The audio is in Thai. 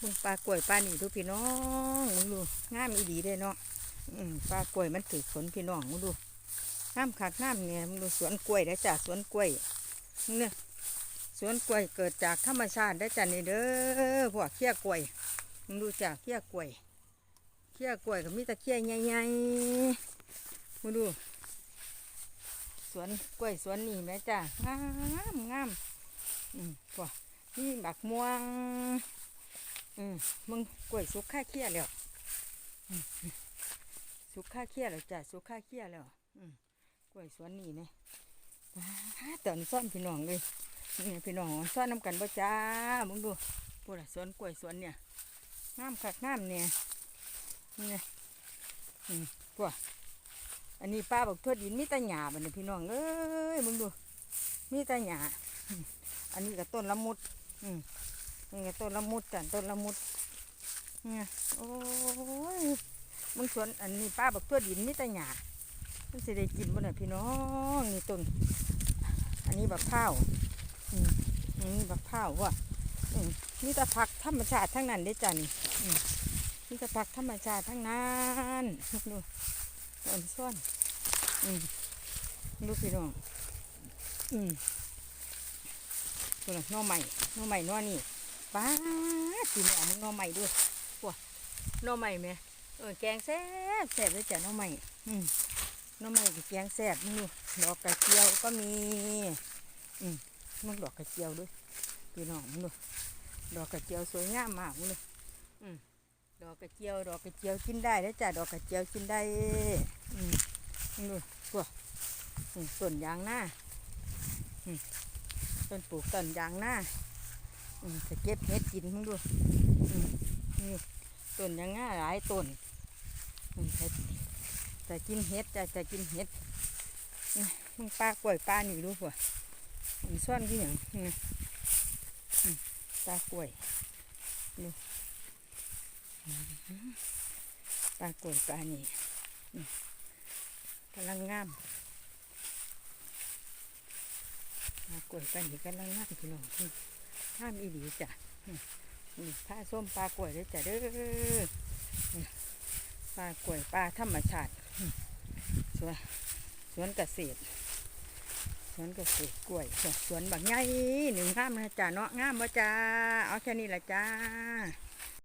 มึงปลากล้วยปลานี่ดูพี่น้องมึงดูงามอีดีเด้เนาะปลากล้วยมันถือผลพี่น้องมึงดูงามคักงามเนี่ยมึงดูสวนกล้วยได้จ้ะสวนกล้วยเนี่ยสวนกล้วยเกิดจากธรรมชาติได้จ้ะนี่เด้อพวกเขี้ยกล้วยมึงดูจ้ะเขี้ยกล้วยเขี้ยกล้วยก็มีตะเขี้ยใหญ่ๆมึงดู สวนกล้วยสวนนี่แม่จ้ะงามงามอืมพวกนี่บักม่วง มึงกล้วยสุกค่าเคี้ยแล้วสุกค่าเคี้ยแล้วจ้ะสุกค่าเคี้ยแล้วกล้วยสวนนี่เนี่ยตอนซ่อนพี่น้องเลยนี่พี่น้องซ่อนน้ำกันบ่จ้ามึงดูพูดสวนกล้วยสวนเนี่ยงามคักงามเนี่ยนี่ไงอืมพวกอันนี้ป้าบอกทวดินมีต่หญ้าบัดนี้พี่น้องเอ้ยมึงดูมีต่หญ้าอันนี้ก็ต้นละมุด อืม นี่ไงต้นละมุดจ้ะต้นละมุดเนี่ยโอ้ยมึงสวนอันนี้ป้าบอกตัวดินมิตรหยามันสิได้กินบ่น่ะพี่น้องนี่ต้นอันนี้บักข้าวอืมอันนี้บักข้าวว่ะอืมนี่ต่ผักธรรมชาติทั้งนั้นเด้จ้ะนี่อืมนี่ต่ผักธรรมชาติทั้งนั้นดูต้นส้วนอืมดูพี่น้องอืมตัวน่ะหน่อใหม่น่องใหม่น่อนี่ ป้าสีแม่มึงหน่อใหม่ด้วยปวนอใหม่ไหมเออแกงแซ่บแซ่บเลยจ้ะนอใหม่อืมนอใหม่กับแกงแซ่บนี่ดอกกระเจียวก็มี อืมมึงดอกกระเจียวด้วยพี่น้องมึงดูดอกกระเจียวสวยงามมากมึงดูอืมดอกกระเจียว ดอกกระเจียวกินได้แล้วจ้ะดอกกระเจียวกินได้ อืมมึงดูปวอืมต้นยางหน้าต้นปลูกต้นยางหน้า จะเก็บเห็ดกินมึงดูนี่ต้นยางหน้าหลายต้นอืมแต่แต่กินเห็ดจะจะกินเห็ดมึงปลากล้วยปลานี่ดูหัวมันซ่อนที่อย่างนี่อืมปลากล้วยดูปลากล้วยปลานี่กำลังงามปลากล้วยกันนี่กันล่างางพี่น้อง ห้ามอีหลีจ้ะนี่ผ้าส้มปลากล้วยเด้จ้ะเด้อปลากล้วยปลาธรรมชาติสวนสวนเกษตร สวนเกษตรกล้วยสวนบางใหญ่หนึ่งงามนะจ้ะเนาะงามวะจ้าเอาแค่นี้ละจ้า